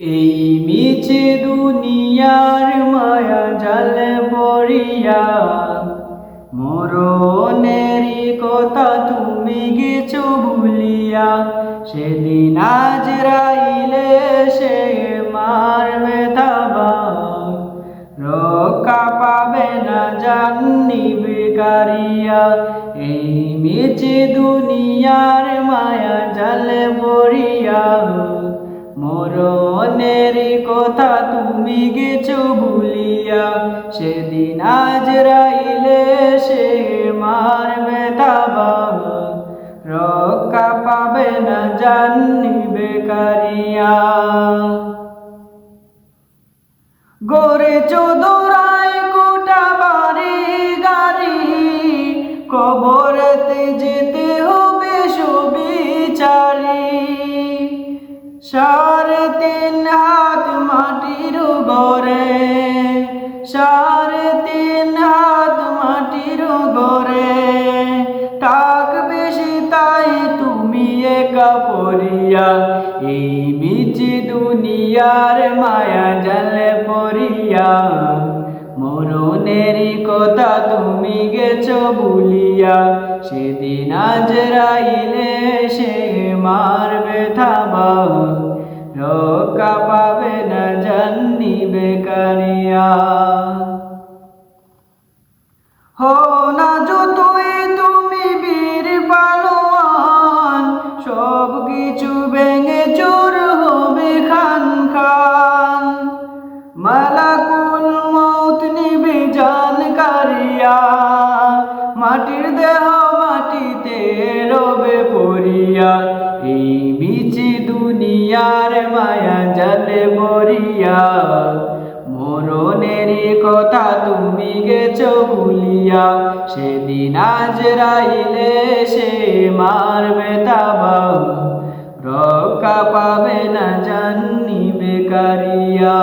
এই মিছে দুনিয়ার মায়া জাল পড়িয়া মরণেরই কথা তুমি গেছো ভুলিয়া, সেদিন আজ রাইলে সে মারবে থাবার রক্ষা পাবে না জাননি বেকারিয়া এই মিছে দুনিয়ার মায়া জালে পড়িয়া। মরণের কথা তুমি গেছো ভুলিয়া সেদিন আজ রাইলে সে মারবে তাবা রক্ষা পাবে না জাননি বেকারিয়া। গোরে চোদরায় কোটা বাড়ি গাড়ি, কবরতে যেতে হবে সুবিচারি। সাড়ে তিন হাত মাটির গড়ে টাক বেশি তাই তুমি একা পড়িয়া, এই মিছি দুনিয়ার মায়া জালে পড়িয়া। মরণের কথা তুমি গেছো ভুলিয়া, সেদিন আজ রাইলে সে মারবে থাবা রক্ষা পাবে না জাননি বেকারিয়া। চোর হবে খান খান। মালাকুল মৌত নিবে জানকারিয়া। মাটির দেহ মাটিতে রবে পড়িয়া। এই বিচি দুনিয়ার মায়া জালে পড়িয়া মরণের কথা তুমি গেছো ভুলিয়া। সেদিন আজ রাইলে সে মারবে তাবা রক্ষা পাবে না জাননি বেকারিয়া।